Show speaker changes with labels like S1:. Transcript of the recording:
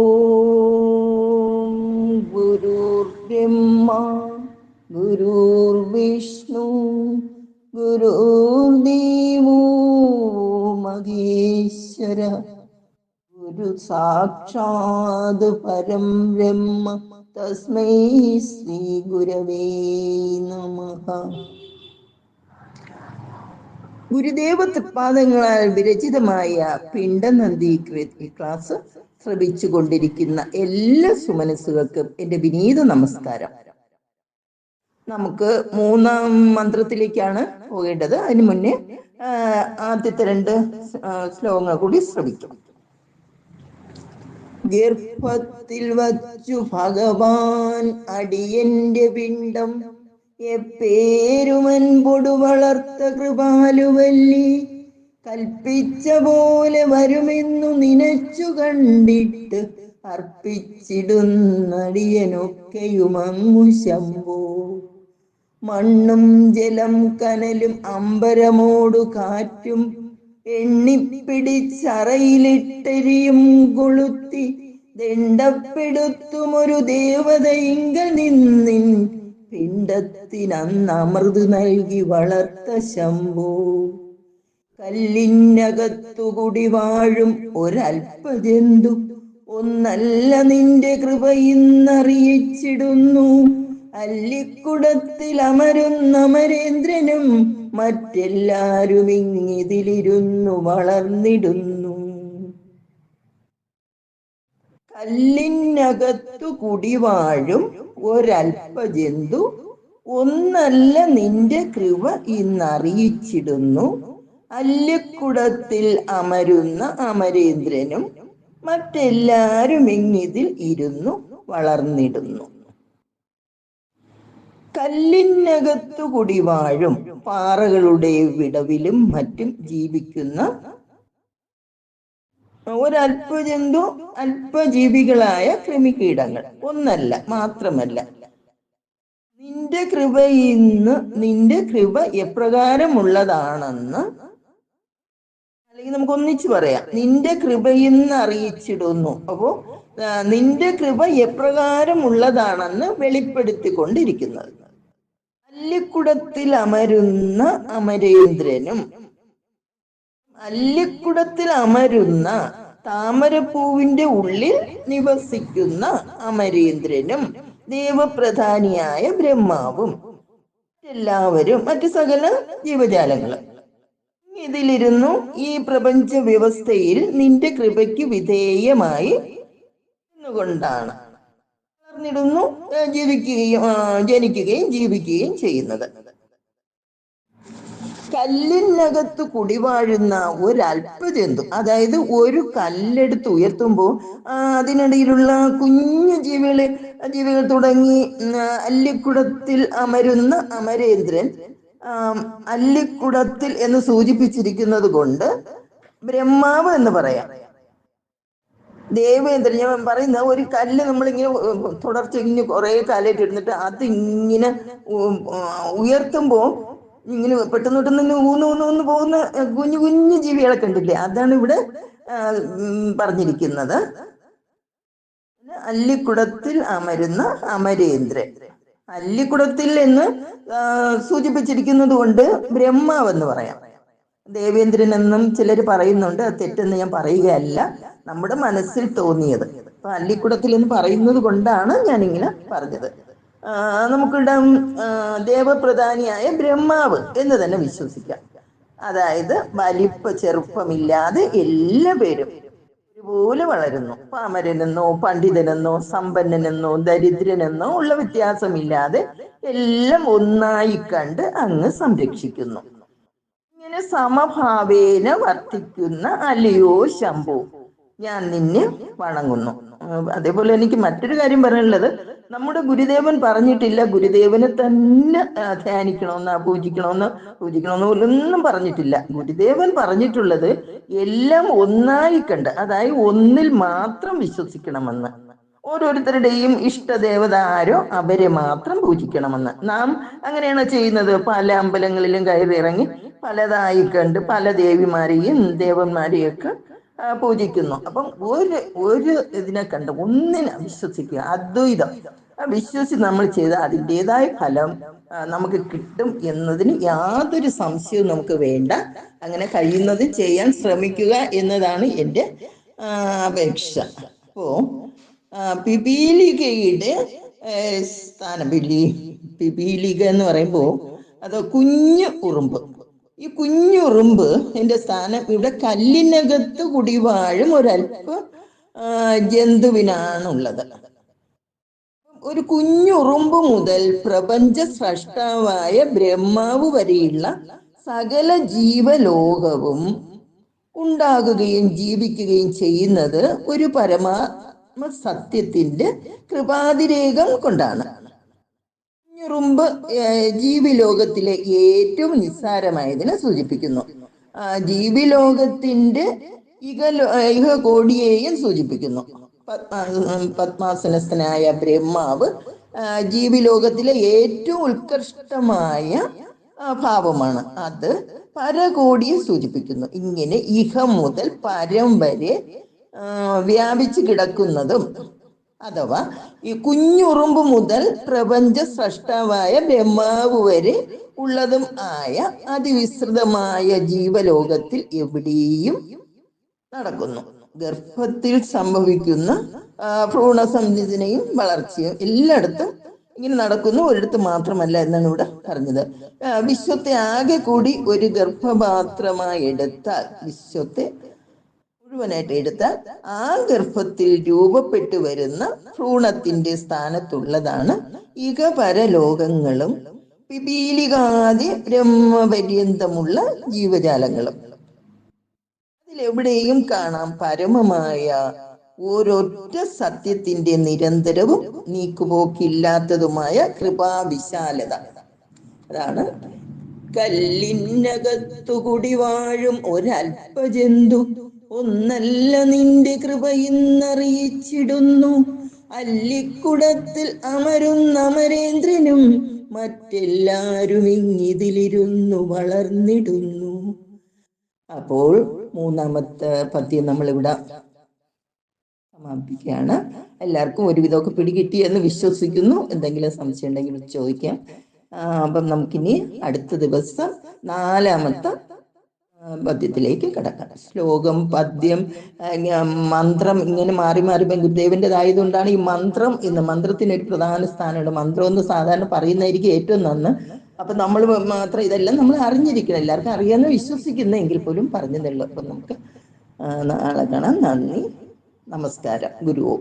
S1: ഓം ഗുരുർ ബ്രഹ്മ ഗുരുർ വിഷ്ണു ഗുരു ദേവോ മഹേശ്വര ഗുരു സാക്ഷാത് പരം ബ്രഹ്മ തസ്മൈ ശ്രീ ഗുരവേ നമ. ഗുരുദേവ തൃപ്പാദങ്ങളാൽ വിരചിതമായ പിണ്ടനന്ദി ക്ലാസ് ശ്രവിച്ചു കൊണ്ടിരിക്കുന്ന എല്ലാ സുമനസ്സുകൾക്കും എന്റെ വിനീത നമസ്കാരം. നമുക്ക് മൂന്നാം മന്ത്രത്തിലേക്കാണ് പോകേണ്ടത്. അതിനു മുന്നേ ആദ്യത്തെ രണ്ട് ശ്ലോകങ്ങൾ കൂടി ശ്രമിക്കും. ഗർഭത്തിൽ വച്ചു ഭഗവാൻ അടിയന്റെ പിണ്ടം എപ്പേരുമൻപൊടു വളർത്ത കൃപാലുവല്ലി കൽപ്പിച്ച പോലെ വരുമെന്നു നിനച്ചു കണ്ടിട്ട് അർപ്പിച്ചിടുന്നടിയനൊക്കെയുമങ്ങു ശമ്പോ മണ്ണും ജലം കനലും അമ്പരമോടു കാറ്റും എണ്ണിപ്പിടിച്ചറയിലിട്ടെരിയും കൊളുത്തി ദണ്ഡപ്പെടുത്തുമൊരു ദേവതയിങ്കൽ നിന്നിൻ പിണ്ടത്തിനന്ന് അമൃത് നൽകി വളർത്ത ശംഭോ. കല്ലിനകത്തുകൂടി വാഴും ഒരൽപ്പജന്തു ഒന്നല്ല നിന്റെ കൃപ ഇന്നറിയിച്ചിടുന്നു. അല്ലിക്കുടത്തിൽ അമരുന്ന അമരേന്ദ്രനും മറ്റെല്ലാരും ഇങ്ങിതിലിരുന്നു വളർന്നിടുന്നു. കല്ലിനകത്തു കുടിവാഴും ഒരൽപ്പജന്തു ഒന്നല്ല നിന്റെ കൃപ ഇന്നറിയിച്ചിടുന്നു. അല്ലിക്കുടത്തിൽ അമരുന്ന അമരേന്ദ്രനും മറ്റെല്ലാരും ഇങ്ങിതിൽ ഇരുന്നു വളർന്നിടുന്നു. കല്ലിനകത്തു കുടിവാഴും പാറകളുടെ വിടവിലും മറ്റും ജീവിക്കുന്ന ഒരല്പജന്തു അല്പജീവികളായ കൃമികീടങ്ങൾ. ഒന്നല്ല മാത്രമല്ല. നിന്റെ കൃപ ഇന്ന് നിന്റെ കൃപ എപ്രകാരമുള്ളതാണെന്ന് അല്ലെങ്കിൽ നമുക്ക് ഒന്നിച്ചു പറയാം. നിന്റെ കൃപ ഇന്ന് അറിയിച്ചിടുന്നു. അപ്പോ നിന്റെ കൃപ എപ്രകാരമുള്ളതാണെന്ന് വെളിപ്പെടുത്തിക്കൊണ്ടിരിക്കുന്നത്. അല്ലിക്കുടത്തിൽ അമരുന്ന അമരേന്ദ്രനും അല്ലിക്കുടത്തിൽ അമരുന്ന താമരപ്പൂവിന്റെ ഉള്ളിൽ നിവസിക്കുന്ന അമരേന്ദ്രനും ദേവപ്രധാനിയായ ബ്രഹ്മാവും എല്ലാവരും മറ്റു സകല ജീവജാലങ്ങളും. ഇതിലിരുന്നു ഈ പ്രപഞ്ച വ്യവസ്ഥയിൽ നിന്റെ കൃപയ്ക്ക് വിധേയമായി കൊണ്ടാണ് വളർന്നിടുന്നു ജീവിക്കുകയും ജനിക്കുകയും ജീവിക്കുകയും ചെയ്യുന്നത്. കല്ലിനകത്ത് കുടിവാഴുന്ന ഒരല്പജന്തു അതായത് ഒരു കല്ലെടുത്ത് ഉയർത്തുമ്പോൾ അതിനിടയിലുള്ള കുഞ്ഞു ജീവികളെ ജീവികൾ തുടങ്ങി അല്ലിക്കുടത്തിൽ അമരുന്ന അമരേന്ദ്രൻ അല്ലിക്കുടത്തിൽ എന്ന് സൂചിപ്പിച്ചിരിക്കുന്നത് കൊണ്ട് ബ്രഹ്മാവ് എന്ന് പറയാം. ദേവേന്ദ്രൻ ഞാൻ പറയുന്ന ഒരു കല്ല് നമ്മളിങ്ങനെ തുടർച്ച ഇങ്ങനെ കുറെ കാലായിട്ട് ഇരുന്നിട്ട് അത് ഇങ്ങനെ ഉയർത്തുമ്പോ ഇങ്ങനെ പെട്ടെന്ന് പെട്ടെന്ന് ഊന്ന് ഊന്ന് ഊന്ന് പോകുന്ന കുഞ്ഞു കുഞ്ഞു ജീവികളെ കണ്ടില്ലേ അതാണ് ഇവിടെ പറഞ്ഞിരിക്കുന്നത്. അല്ലിക്കുടത്തിൽ അമരുന്ന അമരേന്ദ്രൻ. അല്ലിക്കുടത്തിൽ എന്ന് സൂചിപ്പിച്ചിരിക്കുന്നത് കൊണ്ട് ബ്രഹ്മാവ് എന്ന് പറയാം. ദേവേന്ദ്രൻ എന്നും ചിലർ പറയുന്നുണ്ട് അത് തെറ്റെന്ന് ഞാൻ പറയുകയല്ല. നമ്മുടെ മനസ്സിൽ തോന്നിയത്. അപ്പൊ അല്ലിക്കുടത്തിൽ എന്ന് പറയുന്നത് കൊണ്ടാണ് ഞാൻ ഇങ്ങനെ പറഞ്ഞത് നമുക്കിവിടെ ദേവപ്രധാനിയായ ബ്രഹ്മാവ് എന്ന് തന്നെ വിശ്വസിക്കാം. അതായത് വലിപ്പ ചെറുപ്പമില്ലാതെ എല്ലാ ഒരുപോലെ വളരുന്നു. പാമരനെന്നോ പണ്ഡിതനെന്നോ സമ്പന്നനെന്നോ ദരിദ്രനെന്നോ ഉള്ള വ്യത്യാസമില്ലാതെ എല്ലാം ഒന്നായി കണ്ട് അങ്ങ് സംരക്ഷിക്കുന്നു. ഇങ്ങനെ സമഭാവേന വർത്തിക്കുന്ന അലിയോ ശംഭു ഞാൻ നിന്നെ വണങ്ങുന്നു. അതേപോലെ എനിക്ക് മറ്റൊരു കാര്യം പറയാനുള്ളത്. നമ്മുടെ ഗുരുദേവൻ പറഞ്ഞിട്ടില്ല. ഗുരുദേവനെ തന്നെ ധ്യാനിക്കണമെന്ന് പൂജിക്കണമെന്ന് പൂജിക്കണമെന്ന് പോലൊന്നും പറഞ്ഞിട്ടില്ല. ഗുരുദേവൻ പറഞ്ഞിട്ടുള്ളത് എല്ലാം ഒന്നായി കണ്ട് അതായത് ഒന്നിൽ മാത്രം വിശ്വസിക്കണമെന്ന്. ഓരോരുത്തരുടെയും ഇഷ്ടദേവത ആരോ അവരെ മാത്രം പൂജിക്കണമെന്ന്. നാം അങ്ങനെയാണ് ചെയ്യുന്നത്. പല അമ്പലങ്ങളിലും കയറി ഇറങ്ങി പലതായി കണ്ട് പല ദേവിമാരെയും ദേവന്മാരെയും ഒക്കെ ആ, പൂജിക്കുന്നു. അപ്പം ഒരു ഒരു ഇതിനെ കണ്ട് ഒന്നിനെ വിശ്വസിക്കുക അദ്വൈതം. വിശ്വസിച്ച് നമ്മൾ ചെയ്ത അതിന്റെതായ ഫലം നമുക്ക് കിട്ടും എന്നതിന് യാതൊരു സംശയവും നമുക്ക് വേണ്ട. അങ്ങനെ കഴിയുന്നത് ചെയ്യാൻ ശ്രമിക്കുക എന്നതാണ് എന്റെ അപേക്ഷ. അപ്പോ പിപീലികയുടെ സ്ഥാനം പിലി പിപീലിക എന്ന് പറയുമ്പോൾ അത് കുഞ്ഞു ഉറുമ്പ്. ഈ കുഞ്ഞുറുമ്പ് എന്റെ സ്ഥാനം ഇവിടെ കല്ലിനകത്ത് കുടിവാഴും ഒരല്പ ജന്തുവിനാണുള്ളത്. ഒരു കുഞ്ഞുറുമ്പ് മുതൽ പ്രപഞ്ച സ്രഷ്ടാവായ ബ്രഹ്മാവ് വരെയുള്ള സകല ജീവലോകവും ഉണ്ടാകുകയും ജീവിക്കുകയും ചെയ്യുന്നത് ഒരു പരമാത്മ സത്യത്തിന്റെ കൃപാതിരേകം കൊണ്ടാണ്. ഏഹ്, ജീവിലോകത്തിലെ ഏറ്റവും നിസ്സാരമായതിനെ സൂചിപ്പിക്കുന്നു. ജീവിലോകത്തിന്റെ ഇഹലോ- ഇഹകോടിയെയും സൂചിപ്പിക്കുന്നു. പത്മാ- പത്മാസനസ്ഥനായ ബ്രഹ്മാവ് ജീവിലോകത്തിലെ ഏറ്റവും ഉത്കൃഷ്ടമായ ഭാവമാണ്. അത് പരകോടിയെ സൂചിപ്പിക്കുന്നു. ഇങ്ങനെ ഇഹം മുതൽ പരം വരെ വ്യാപിച്ചു കിടക്കുന്നതും അഥവാ ഈ കുഞ്ഞുറുമ്പ് മുതൽ പ്രപഞ്ച സൃഷ്ടാവായ ബ്രഹ്മാവ് വരെ ഉള്ളതും ആയ അതിവിസ്തൃതമായ ജീവലോകത്തിൽ എവിടെയും നടക്കുന്നു. ഗർഭത്തിൽ സംഭവിക്കുന്ന ഭ്രൂണസംജനയും വളർച്ചയും എല്ലായിടത്തും ഇങ്ങനെ നടക്കുന്നു. ഒരിടത്ത് മാത്രമല്ല എന്നാണ് ഇവിടെ പറഞ്ഞത്. വിശ്വത്തെ ആകെ കൂടി ഒരു ഗർഭപാത്രമായി എടുത്താൽ വിശ്വത്തെ മുഴുവനായിട്ട് എടുത്താൽ ആ ഗർഭത്തിൽ രൂപപ്പെട്ടു വരുന്ന ഭ്രൂണത്തിന്റെ സ്ഥാനത്തുള്ളതാണ് ഇകപരലോകങ്ങളും പിപീലികാദി ബ്രഹ്മപര്യന്തമുള്ള ജീവജാലങ്ങളും. അതിലെവിടെയും കാണാം പരമമായ ഓരൊറ്റ സത്യത്തിന്റെ നിരന്തരവും നീക്കുപോക്കില്ലാത്തതുമായ കൃപാവിശാലത. അതാണ് കല്ലിനകത്തു കുടിവാഴും വാഴും ഒരൽപജന്തു ഒന്നല്ല നിന്റെ കൃപ ഇന്നറിയിച്ചിടുന്നു അല്ലിക്കുടത്തിൽ അമരുന്ന അമരേന്ദ്രനും മറ്റെല്ലാരും ഇങ്ങിതിലിരുന്നു വളർന്നിടുന്നു. അപ്പോൾ മൂന്നാമത്തെ പദ്യം നമ്മളിവിടെ സമാപിക്കുകയാണ് എല്ലാവർക്കും ഒരുവിധമൊക്കെ പിടികിട്ടി എന്ന് വിശ്വസിക്കുന്നു. എന്തെങ്കിലും സംശയം ഉണ്ടെങ്കിൽ ചോദിക്കാം. അപ്പം നമുക്കിനി അടുത്ത ദിവസം നാലാമത്തെ പദ്യത്തിലേക്ക് കിടക്കണം ശ്ലോകം പദ്യം മന്ത്രം ഇങ്ങനെ മാറി മാറി ഗുരുദേവന്റെതായതുകൊണ്ടാണ് ഈ മന്ത്രം എന്ന് മന്ത്രത്തിന് ഒരു പ്രധാന സ്ഥാനമുണ്ട് മന്ത്രം എന്ന് സാധാരണ പറയുന്നതായിരിക്കും ഏറ്റവും നന്ന്. അപ്പൊ നമ്മൾ മാത്രം ഇതെല്ലാം നമ്മൾ അറിഞ്ഞിരിക്കണം. എല്ലാവർക്കും അറിയാമെന്ന് വിശ്വസിക്കുന്ന എങ്കിൽ പോലും പറഞ്ഞു ഉള്ളൂ അപ്പൊ നമുക്ക് നാളെ കാണാം. നന്ദി. നമസ്കാരം. ഗുരുവോ.